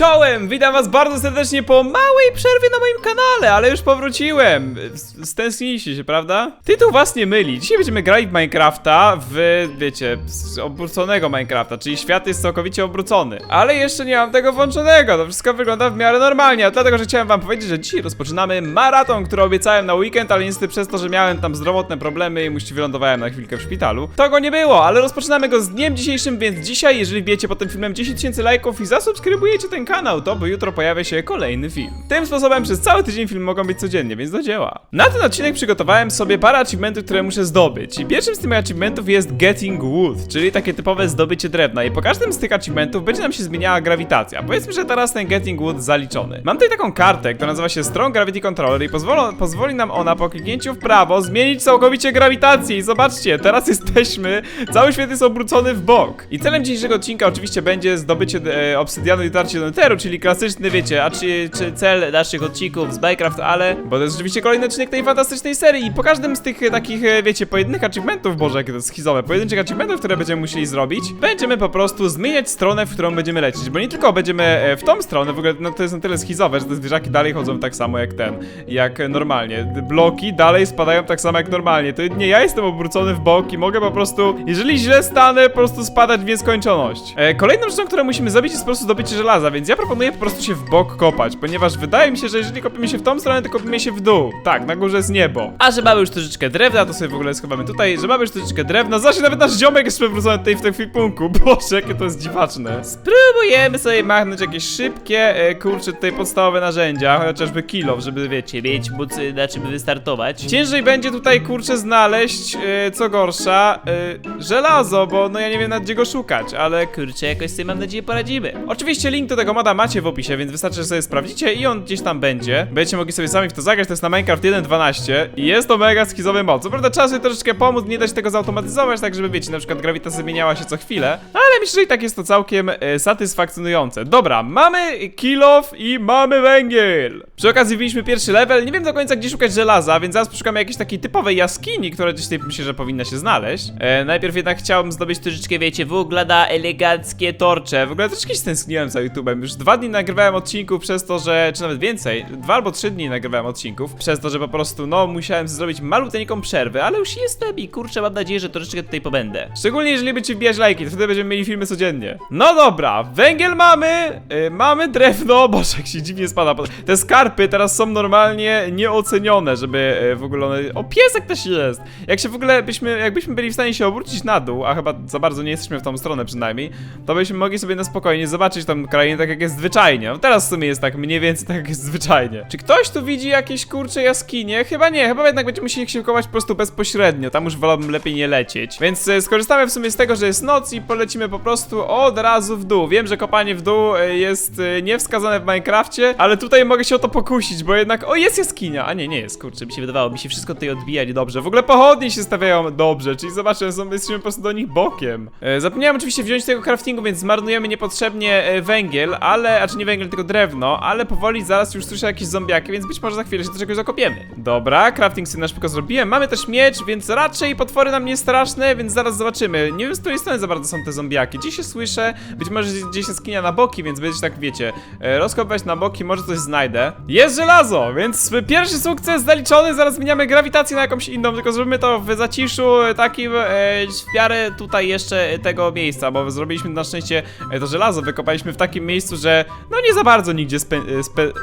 Czołem! Witam was bardzo serdecznie po małej przerwie na moim kanale, ale już powróciłem. Stęskniliście się, prawda? Tytuł was nie myli. Dzisiaj będziemy grali w Minecrafta w, wiecie, z obróconego Minecrafta, czyli świat jest całkowicie obrócony. Ale jeszcze nie mam tego włączonego, to wszystko wygląda w miarę normalnie, a dlatego, że chciałem wam powiedzieć, że dzisiaj rozpoczynamy maraton, który obiecałem na weekend, ale niestety przez to, że miałem tam zdrowotne problemy i muściwie wylądowałem na chwilkę w szpitalu, to go nie było, ale rozpoczynamy go z dniem dzisiejszym, więc dzisiaj, jeżeli wbijecie pod tym filmem 10 tysięcy lajków i zasubskrybujecie ten kanał, to bo jutro pojawia się kolejny film. Tym sposobem przez cały tydzień film mogą być codziennie, więc do dzieła. Na ten odcinek przygotowałem sobie parę achievementów, które muszę zdobyć. I pierwszym z tych achievementów jest Getting Wood, czyli takie typowe zdobycie drewna. I po każdym z tych achievementów będzie nam się zmieniała grawitacja. Powiedzmy, że teraz ten Getting Wood zaliczony. Mam tutaj taką kartę, która nazywa się Strong Gravity Controller i pozwolą, pozwoli nam ona po kliknięciu w prawo zmienić całkowicie grawitację. I zobaczcie, teraz jesteśmy, cały świat jest obrócony w bok. I celem dzisiejszego odcinka oczywiście będzie zdobycie e, obsydianu i dotarcie do Czyli klasyczny, wiecie, a czy, czy cel naszych odcinków z Minecraft, ale bo to jest rzeczywiście kolejny odcinek tej fantastycznej serii i po każdym z tych e, takich, e, wiecie, pojedynczych achievementów, boże, jakie to jest schizowe, pojedynczych achievementów, które będziemy musieli zrobić, będziemy po prostu zmieniać stronę, w którą będziemy lecieć, bo nie tylko będziemy e, w tą stronę, w ogóle no, to jest na tyle schizowe, że te zwierzaki dalej chodzą tak samo jak ten, jak normalnie. Bloki dalej spadają tak samo jak normalnie. To nie ja jestem obrócony w bok i mogę po prostu, jeżeli źle stanę, po prostu spadać w nieskończoność. E, kolejną rzeczą, którą musimy zrobić jest po prostu zdobycie żelaza, więc ja proponuję po prostu się w bok kopać, ponieważ wydaje mi się, że jeżeli kopimy się w tą stronę, to kopimy się w dół. Tak, na górze jest niebo. A że mamy już troszeczkę drewna, to sobie w ogóle schowamy tutaj, że mamy już troszeczkę drewna, zaś nawet nasz ziomek jest przewrócony tutaj w tym kwipunku. Boże, jakie to jest dziwaczne. Spróbujemy sobie machnąć jakieś szybkie, e, kurczę, tutaj podstawowe narzędzia, chociażby kilo, żeby, wiecie, mieć, móc e, na czym wystartować. Ciężej będzie tutaj, kurczę, znaleźć, e, co gorsza, e, żelazo, bo no ja nie wiem, nad gdzie go szukać, ale kurczę, jakoś sobie mam nadzieję poradzimy. Oczywiście link do tego moda macie w opisie, więc wystarczy, że sobie sprawdzicie i on gdzieś tam będzie. Będziecie mogli sobie sami w to zagrać, to jest na Minecraft 1.12 i jest to mega schizowy mod. Co prawda trzeba sobie troszeczkę pomóc, nie da się tego zautomatyzować, tak żeby wiecie, na przykład grawitacja zmieniała się co chwilę, ale myślę, że i tak jest to całkiem e, satysfakcjonujące. Dobra, mamy kill off i mamy węgiel. Przy okazji wbiliśmy pierwszy level, nie wiem do końca gdzie szukać żelaza, więc zaraz poszukamy jakiejś takiej typowej jaskini, która gdzieś tutaj myślę, że powinna się znaleźć. E, najpierw jednak chciałbym zdobyć troszeczkę, wiecie, wugla na eleganckie torcze. W ogóle troszeczkę się stęskniłem za YouTube'em. Już dwa dni nagrywałem odcinków przez to, że, czy nawet więcej, dwa albo trzy dni nagrywałem odcinków, przez to, że po prostu, no, musiałem zrobić maluteńką przerwę, ale już jestem i kurczę, mam nadzieję, że troszeczkę tutaj pobędę. Szczególnie jeżeli będziecie wbijać lajki, to wtedy będziemy mieli filmy codziennie. No dobra, węgiel mamy, y, mamy drewno, boże, jak się dziwnie spada. Te skarpy teraz są normalnie nieocenione, żeby y, w ogóle one... O, piesek też jest! Jak się w ogóle byśmy, jakbyśmy byli w stanie się obrócić na dół, a chyba za bardzo nie jesteśmy w tą stronę przynajmniej, to byśmy mogli sobie na spokojnie zobaczyć tą krainę tak jak jest zwyczajnie. No teraz w sumie jest tak mniej więcej tak jak jest zwyczajnie. Czy ktoś tu widzi jakieś kurcze jaskinie? Chyba nie, chyba jednak będziemy musieli się kiełkować po prostu bezpośrednio, tam już wolałbym lepiej nie lecieć. Więc y, skorzystamy w sumie z tego, że jest noc i polecimy po prostu od razu w dół. Wiem, że kopanie w dół y, jest y, niewskazane w Minecrafcie, ale tutaj mogę się o to pokusić, bo jednak... O, jest jaskinia! A nie, nie jest, kurczę, mi się wydawało, mi się wszystko tutaj odbija niedobrze. W ogóle pochodnie się stawiają dobrze, czyli zobaczcie, są, jesteśmy po prostu do nich bokiem. E, zapomniałem oczywiście wziąć tego craftingu, więc zmarnujemy niepotrzebnie e, węgiel, ale... A czy nie węgiel, tylko drewno, ale powoli zaraz już słyszę jakieś zombiaki, więc być może za chwilę się do czegoś zakopiemy. Dobra, crafting sobie na szybko zrobiłem. Mamy też miecz, więc raczej potwory nam nie straszne, więc zaraz zobaczymy. Nie wiem, z której strony za bardzo są te zombiaki. Gdzieś się słyszę, być może gdzieś się skinia na boki, więc będziecie tak, wiecie, e, rozkopać na boki, może coś znajdę. Jest żelazo, więc pierwszy sukces zaliczony, zaraz zmieniamy grawitację na jakąś inną, tylko zrobimy to w zaciszu takim e, w miarę tutaj jeszcze tego miejsca, bo zrobiliśmy na szczęście e, to żelazo, wykopaliśmy w takim miejscu, że no nie za bardzo nigdzie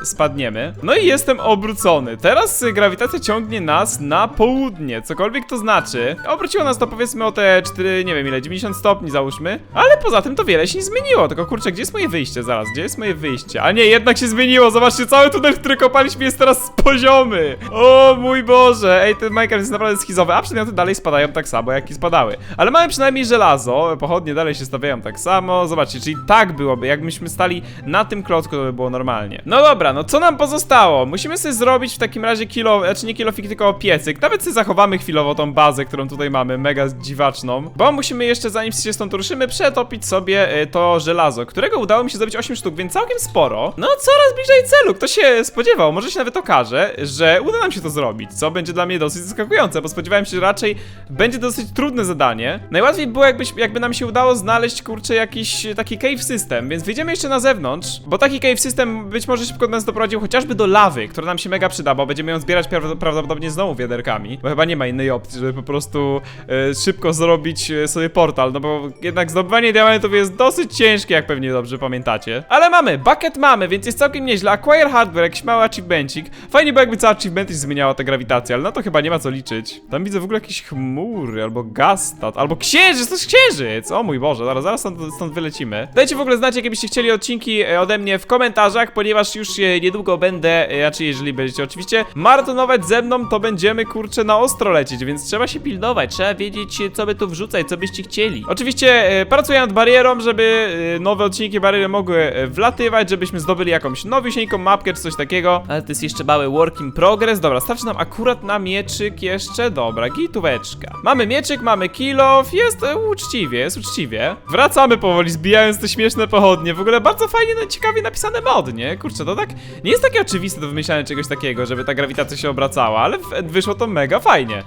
spadniemy. No i jestem obrócony. Teraz grawitacja ciągnie nas na południe, cokolwiek to znaczy. Obróciło nas to powiedzmy o te 4, nie wiem ile, 90 stopni załóżmy, ale poza tym to wiele się nie zmieniło. Tylko kurczę, gdzie jest moje wyjście zaraz? Gdzie jest moje wyjście? A nie, jednak się zmieniło. Zobaczcie, cały tunel, który kopaliśmy jest teraz poziomy. O mój Boże, ej, ten Minecraft jest naprawdę schizowy, a przedmioty dalej spadają tak samo, jak i spadały. Ale mamy przynajmniej żelazo, pochodnie dalej się stawiają tak samo. Zobaczcie, czyli tak byłoby, jakbyśmy stali na tym klocku, to by było normalnie. No dobra, no co nam pozostało? Musimy sobie zrobić w takim razie kilo, znaczy nie kilofik, tylko piecyk. Nawet sobie zachowamy chwilowo tą bazę, którą tutaj mamy, mega dziwaczną. Bo musimy jeszcze, zanim się stąd ruszymy, przetopić sobie y, to żelazo, którego udało mi się zrobić 8 sztuk, więc całkiem sporo. No coraz bliżej celu, kto się spodziewał? Może się nawet okaże, że uda nam się to zrobić, co będzie dla mnie dosyć zaskakujące, bo spodziewałem się, że raczej będzie dosyć trudne zadanie. Najłatwiej było jakbyś, jakby nam się udało znaleźć, kurczę, jakiś taki cave system, więc wyjdziemy jeszcze na zewnątrz bo taki cave system być może szybko nas doprowadził chociażby do lawy, która nam się mega przyda, bo będziemy ją zbierać pra- prawdopodobnie znowu wiaderkami, bo chyba nie ma innej opcji, żeby po prostu e, szybko zrobić e, sobie portal, no bo jednak zdobywanie diamentów jest dosyć ciężkie, jak pewnie dobrze pamiętacie. Ale mamy, bucket mamy, więc jest całkiem nieźle. Acquire hardware, jakiś mały achievemencik. Fajnie by jakby cała achievement zmieniała ta grawitacja, ale na to chyba nie ma co liczyć. Tam widzę w ogóle jakieś chmury, albo gastat, albo księżyc, to jest księżyc! O mój Boże, zaraz, zaraz stąd, stąd wylecimy. Dajcie w ogóle znać, jakie byście chcieli odcinki e, ode mnie w komentarzach, ponieważ już e, niedługo będę, e, znaczy jeżeli będziecie oczywiście maratonować ze mną, to będziemy kurczę na ostro lecieć, więc trzeba się pilnować, trzeba wiedzieć, e, co by tu wrzucać, co byście chcieli. Oczywiście pracuję nad barierą, żeby nowe odcinki bariery mogły wlatywać, żebyśmy zdobyli jakąś nowisieńką mapkę czy coś takiego, ale to jest jeszcze mały work in progress. Dobra, starczy nam akurat na mieczyk jeszcze, dobra, gitóweczka. Mamy mieczyk, mamy kilof, jest uczciwie, jest uczciwie. Wracamy powoli, zbijając te śmieszne pochodnie, w ogóle bardzo fajnie, no, ciekawie napisane mod, nie? Kurczę, to tak, nie jest takie oczywiste do wymyślania czegoś takiego, żeby ta grawitacja się obracała, ale wyszło to mega fajnie.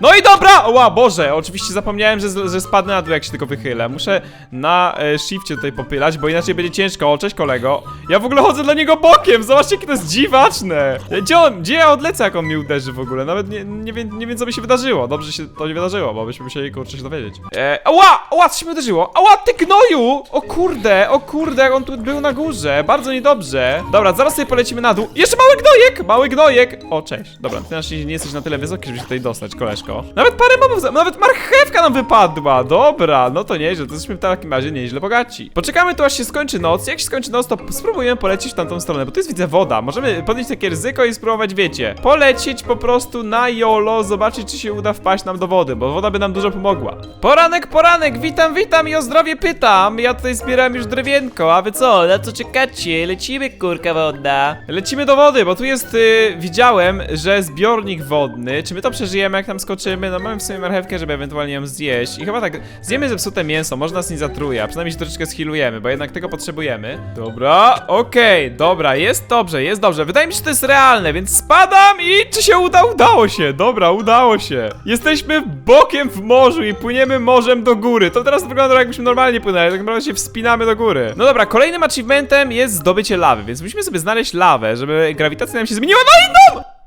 No i dobra! Ła, Boże, oczywiście zapomniałem, że, że spadnę na dół, jak się tylko wychylę. Muszę na e, shifcie tutaj popylać, bo inaczej będzie ciężko. O, cześć kolego. Ja w ogóle chodzę dla niego bokiem, zobaczcie, jakie to jest dziwaczne. E, Gdzie, on, gdzie ja odlecę, jak on mi uderzy w ogóle? Nawet nie, nie, wiem, nie wiem, co by się wydarzyło. Dobrze się to nie wydarzyło, bo byśmy musieli, kurczę, się dowiedzieć. E, ała! Ała, co się mi uderzyło? Ała, ty gnoju! O kurde, o kurde, jak on tu był na górze. Bardzo niedobrze. Dobra, zaraz sobie polecimy na dół. Jeszcze mały gnojek! Mały gnojek! O, cześć. Dobra, ty na szczęście nie jesteś na tyle wysoki, żeby się tutaj dostać, koleżko. Nawet parę mobów, nawet marchewka nam wypadła. Dobra, no to nieźle, to jesteśmy w takim razie nieźle bogaci. Poczekamy tu, aż się skończy noc. Jak się skończy noc, to spróbujemy polecieć w tamtą stronę, bo tu jest, widzę, woda. Możemy podjąć takie ryzyko i spróbować, wiecie, polecieć po prostu na jolo, zobaczyć, czy się uda wpaść nam do wody, bo woda by nam dużo pomogła. Poranek, poranek, witam, witam i o zdrowie pytam. Ja tutaj zbieram już drewienko, a wy co, na co czekacie? Lecimy, kurka wodna. Lecimy do wody, bo tu jest, y, widziałem, że zbiornik wodny. Czy my to przeżyjemy, jak tam skoczymy? No mamy w sumie marchewkę, żeby ewentualnie ją zjeść. I chyba tak, zjemy zepsute mięso, może nas nie zatruje, a przynajmniej się troszeczkę schilujemy, bo jednak tego potrzebujemy. Dobra, okej, dobra, jest dobrze, jest dobrze. Wydaje mi się, że to jest realne, więc spadam i czy się uda? Udało się, dobra, udało się. Jesteśmy bokiem w morzu i płyniemy morzem do góry. To teraz wygląda jakbyśmy normalnie płynęli, tak naprawdę się wspinamy do góry. No dobra, kolejnym achievementem jest zdobycie lawy, więc musimy sobie znaleźć lawę, żeby grawitacja nam się zmieniła. No i no!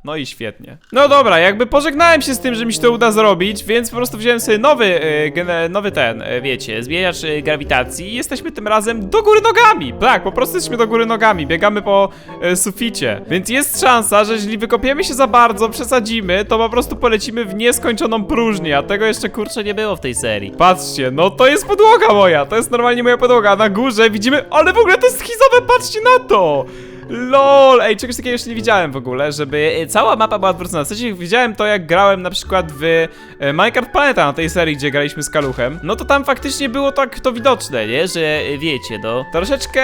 No i świetnie. No dobra, jakby pożegnałem się z tym, że mi się to uda zrobić, więc po prostu wziąłem sobie nowy, gene- nowy ten, e, wiecie, zmieniacz e, grawitacji i jesteśmy tym razem do góry nogami. Tak, po prostu jesteśmy do góry nogami, biegamy po e, suficie. Więc jest szansa, że jeżeli wykopiemy się za bardzo, przesadzimy, to po prostu polecimy w nieskończoną próżnię, a tego jeszcze kurczę nie było w tej serii. Patrzcie, no to jest podłoga moja, to jest normalnie moja podłoga, a na górze widzimy, ale w ogóle to jest schizowe, patrzcie na to! LOL! Ej, czegoś takiego jeszcze nie widziałem w ogóle, żeby e, cała mapa była odwrócona. W sensie widziałem to, jak grałem na przykład w e, Minecraft Planeta na tej serii, gdzie graliśmy z Kaluchem. No to tam faktycznie było tak to widoczne, nie? Że e, wiecie, no. Troszeczkę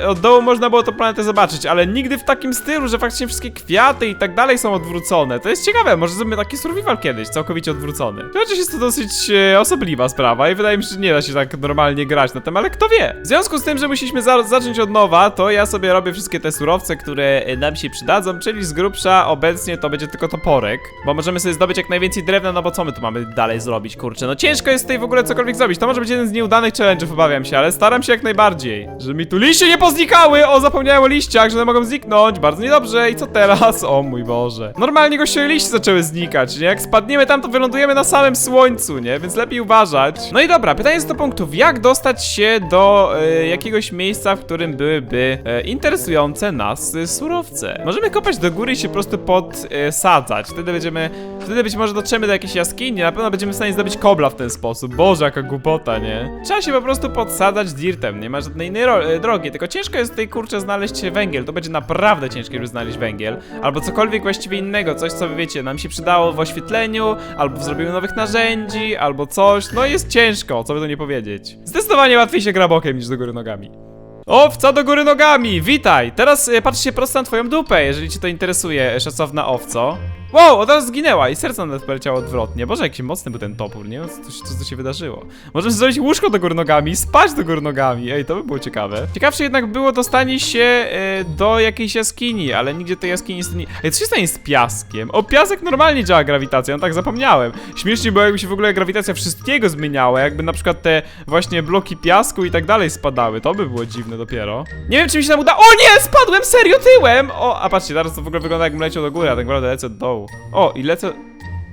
e, od dołu można było tą planetę zobaczyć, ale nigdy w takim stylu, że faktycznie wszystkie kwiaty i tak dalej są odwrócone. To jest ciekawe, może zrobimy taki survival kiedyś, całkowicie odwrócony. Chociaż jest to dosyć e, osobliwa sprawa i wydaje mi się, że nie da się tak normalnie grać na tym, ale kto wie? W związku z tym, że musieliśmy za zacząć od nowa, to ja sobie robię wszystkie te surowce, które e, nam się przydadzą, czyli z grubsza obecnie to będzie tylko toporek, bo możemy sobie zdobyć jak najwięcej drewna, no bo co my tu mamy dalej zrobić, kurczę, no ciężko jest tutaj w ogóle cokolwiek zrobić, to może być jeden z nieudanych challenge'ów, obawiam się, ale staram się jak najbardziej, że mi tu liście nie poznikały, o zapomniałem o liściach, że one mogą zniknąć, bardzo niedobrze. I co teraz, o mój Boże, normalnie goście liście zaczęły znikać, nie, jak spadniemy tam, to wylądujemy na samym słońcu, nie, więc lepiej uważać. No i dobra, pytanie jest do punktów, jak dostać się do e, jakiegoś miejsca, w którym byłyby e, interesujące nas e, surowce. Możemy kopać do góry i się po prostu podsadzać. Wtedy będziemy. Wtedy być może dotrzemy do jakiejś jaskini. Na pewno będziemy w stanie zdobyć kobla w ten sposób. Boże, jaka głupota, nie? Trzeba się po prostu podsadzać dirtem. Nie ma żadnej innej e, drogi. Tylko ciężko jest tutaj kurczę znaleźć węgiel. To będzie naprawdę ciężkie, żeby znaleźć węgiel. Albo cokolwiek właściwie innego. Coś, co wiecie, nam się przydało w oświetleniu, albo w zrobieniu nowych narzędzi, albo coś. No jest ciężko, co by to nie powiedzieć. Zdecydowanie łatwiej się gra bokiem niż do góry nogami. Owca do góry nogami, witaj! Teraz e, patrz się prosto na twoją dupę, jeżeli cię to interesuje, e, szacowna owco. Wow, od razu zginęła i serce nawet poleciało odwrotnie. Boże, jaki mocny był ten topór, nie? Co, co, co się wydarzyło? Możemy zrobić łóżko do góry nogami i spać do góry nogami. Ej, to by było ciekawe. Ciekawsze jednak było dostanie się e, do jakiejś jaskini, ale nigdzie tej jaskini jest nie... Ej, co się stanie z piaskiem? O, piasek normalnie działa grawitacja, no tak zapomniałem. Śmiesznie było, jakby się w ogóle grawitacja wszystkiego zmieniała, jakby na przykład te właśnie bloki piasku i tak dalej spadały. To by było dziwne dopiero. Nie wiem, czy mi się tam uda... O nie, spadłem serio tyłem! O, a patrzcie, teraz to w ogóle wygląda jakbym leciał do góry, a tak naprawdę lecę do dołu. O, i lecę...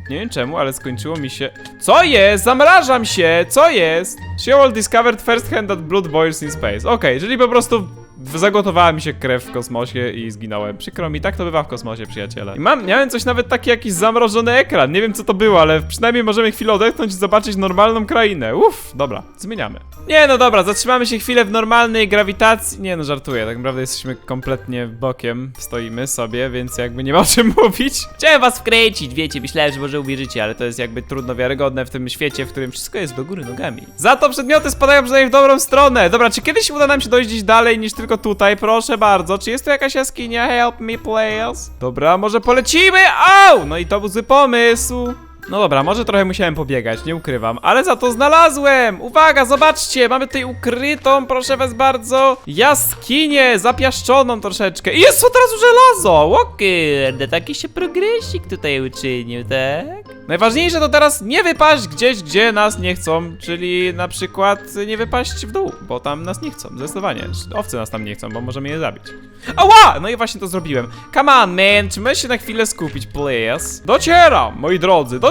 Nie wiem czemu, ale skończyło mi się... Co jest? Zamrażam się! Co jest? Sheol discovered first hand that blood boils in space. Okej, czyli po prostu zagotowała mi się krew w kosmosie i zginąłem. Przykro mi, tak to bywa w kosmosie, przyjaciele. I mam, miałem coś nawet taki jakiś zamrożony ekran. Nie wiem co to było, ale przynajmniej możemy chwilę odetchnąć i zobaczyć normalną krainę. Uff, dobra, zmieniamy. Nie no dobra, zatrzymamy się chwilę w normalnej grawitacji. Nie no, żartuję, tak naprawdę jesteśmy kompletnie bokiem. Stoimy sobie, więc jakby nie ma o czym mówić. Chciałem was wkręcić, wiecie, myślałem, że może uwierzycie, ale to jest jakby trudno wiarygodne w tym świecie, w którym wszystko jest do góry nogami. Za to przedmioty spadają przynajmniej w dobrą stronę. Dobra, czy kiedyś uda nam się dojść gdzieś dalej niż tylko tutaj? Proszę bardzo. Czy jest tu jakaś jaskinia? Help me, please. Dobra, może polecimy? Au! No i to był zły pomysł. No dobra, może trochę musiałem pobiegać, nie ukrywam, ale za to znalazłem! Uwaga, zobaczcie, mamy tutaj ukrytą, proszę was bardzo, jaskinię, zapiaszczoną troszeczkę. I jest od razu żelazo! O kurde, taki się progresik tutaj uczynił, tak? Najważniejsze to teraz nie wypaść gdzieś, gdzie nas nie chcą, czyli na przykład nie wypaść w dół, bo tam nas nie chcą, zdecydowanie. Owce nas tam nie chcą, bo możemy je zabić. Ała! No i właśnie to zrobiłem. Come on, man, czy możesz się na chwilę skupić, please? Docieram, moi drodzy, docieram,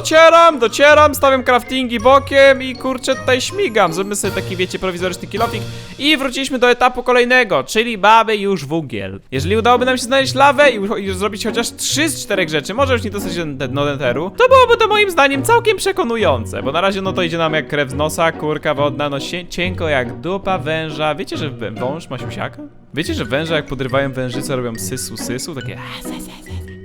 docieram, stawiam craftingi bokiem i kurczę tutaj śmigam. Zrobimy sobie taki, wiecie, prowizoryczny kilofik i wróciliśmy do etapu kolejnego, czyli mamy już węgiel. Jeżeli udałoby nam się znaleźć lawę i, i zrobić chociaż 3 z 4 rzeczy, może już nie dostać do netheru, to byłoby to moim zdaniem całkiem przekonujące, bo na razie no to idzie nam jak krew z nosa, kurka wodna, no sie- cienko jak dupa węża. Wiecie, że wąż ma siusiaka? Wiecie, że węże jak podrywają wężyce robią sysu sysu, takie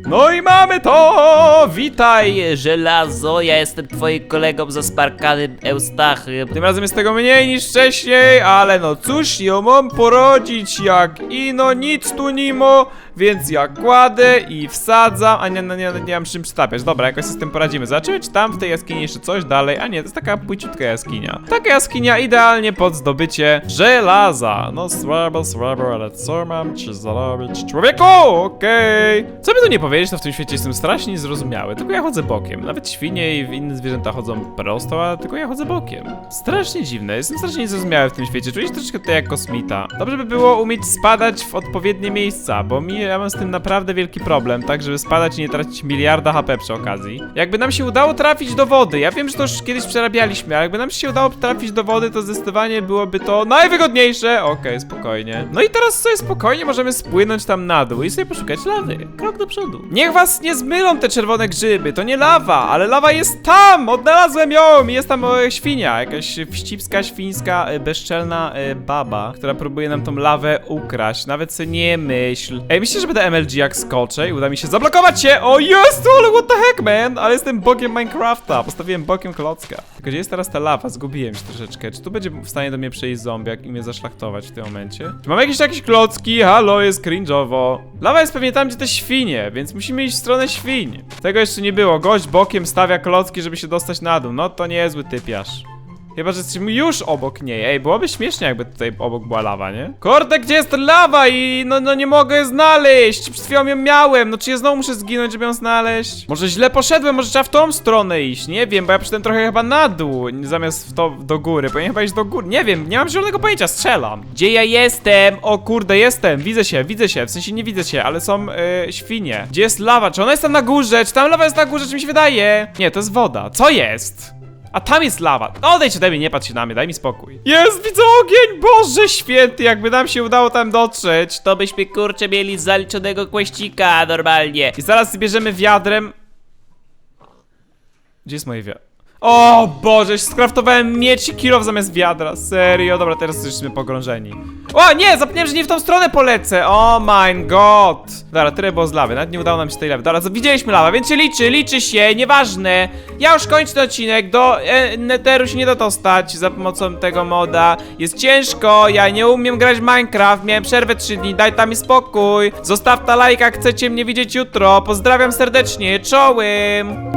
no i mamy to! Witaj! Żelazo, ja jestem twoim kolegą zasparkanym Eustachem. Tym razem jest tego mniej niż wcześniej, ale no cóż, ją mam porodzić jak ino nic tu nimo, więc ja kładę i wsadzam, a nie, no, nie, nie, nie mam czym przytapiać. Dobra, jakoś z tym poradzimy. Zobaczymy, czy tam w tej jaskini jeszcze coś dalej, a nie, to jest taka płyciutka jaskinia. Taka jaskinia idealnie pod zdobycie żelaza. No słabo, słabo, ale co mam ci zarobić? Człowieku, okej. Co by tu nie powiedzieć, to w tym świecie jestem strasznie niezrozumiały, tylko ja chodzę bokiem. Nawet świnie i inne zwierzęta chodzą prosto, a tylko ja chodzę bokiem. Strasznie dziwne, jestem strasznie niezrozumiały w tym świecie, czuję się troszeczkę tutaj jak kosmita. Dobrze by było umieć spadać w odpowiednie miejsca, bo mi, ja mam z tym naprawdę wielki problem, tak żeby spadać i nie tracić miliarda HP przy okazji. Jakby nam się udało trafić do wody, ja wiem, że to już kiedyś przerabialiśmy, ale jakby nam się udało trafić do wody, to zdecydowanie byłoby to najwygodniejsze. Okej, spokojnie. No i teraz sobie spokojnie możemy spłynąć tam na dół i sobie poszukać lawy. Krok do przodu. Niech was nie zmylą te czerwone grzyby, to nie lawa, ale lawa jest tam! Odnalazłem ją! Jest tam e, świnia, jakaś wścibska, świńska, e, bezczelna e, baba, która próbuje nam tą lawę ukraść. Nawet se nie myśl. Ej, myślicie, że będę MLG jak skoczę i uda mi się zablokować się? O jest, ale what the heck, man! Ale jestem bogiem Minecrafta, postawiłem bokiem klocka. Tylko gdzie jest teraz ta lawa? Zgubiłem się troszeczkę. Czy tu będzie w stanie do mnie przejść zombiak i mnie zaszlachtować w tym momencie? Czy mam jakieś jakieś klocki? Halo, jest cringe'owo. Lawa jest pewnie tam, gdzie te świnie, więc musimy iść w stronę świń. Tego jeszcze nie było. Gość bokiem stawia klocki, żeby się dostać na dół. No to niezły typiarz. Chyba, że jesteśmy już obok niej. Ej, byłoby śmiesznie, jakby tutaj obok była lawa, nie? Kurde, gdzie jest lawa i no, no nie mogę jej znaleźć. Przed chwilą ją miałem. No czy ja znowu muszę zginąć, żeby ją znaleźć? Może źle poszedłem, może trzeba w tą stronę iść. Nie wiem, bo ja poszedłem trochę chyba na dół, zamiast w to do góry. Powinien chyba iść do góry. Nie wiem, nie mam zielonego pojęcia, strzelam. Gdzie ja jestem? O kurde, jestem. Widzę się, widzę się. W sensie nie widzę się, ale są e, świnie. Gdzie jest lawa? Czy ona jest tam na górze? Czy tam lawa jest na górze? Czy mi się wydaje? Nie, to jest woda. Co jest? A tam jest lawa. Odejdź ode mnie, nie patrz się na mnie, daj mi spokój. Jest, widzę ogień! Boże święty, jakby nam się udało tam dotrzeć. To byśmy kurczę mieli zaliczonego kłeścika normalnie. I zaraz zbierzemy wiadrem. Gdzie jest moje wiadro? O Boże, skraftowałem miecz i zamiast wiadra. Serio, dobra, teraz jesteśmy pogrążeni. O nie, zapomniałem, że nie w tą stronę polecę. Oh my god. Dobra, tyle było z lawy, nawet nie udało nam się tej lawy. Dobra, widzieliśmy lawę, więc się liczy, liczy się, nieważne. Ja już kończę ten odcinek, do e, Netheru się nie da dostać za pomocą tego moda. Jest ciężko, ja nie umiem grać w Minecraft, miałem przerwę 3 dni, daj tam mi spokój. Zostaw ta lajka, chcecie mnie widzieć jutro. Pozdrawiam serdecznie, czołem.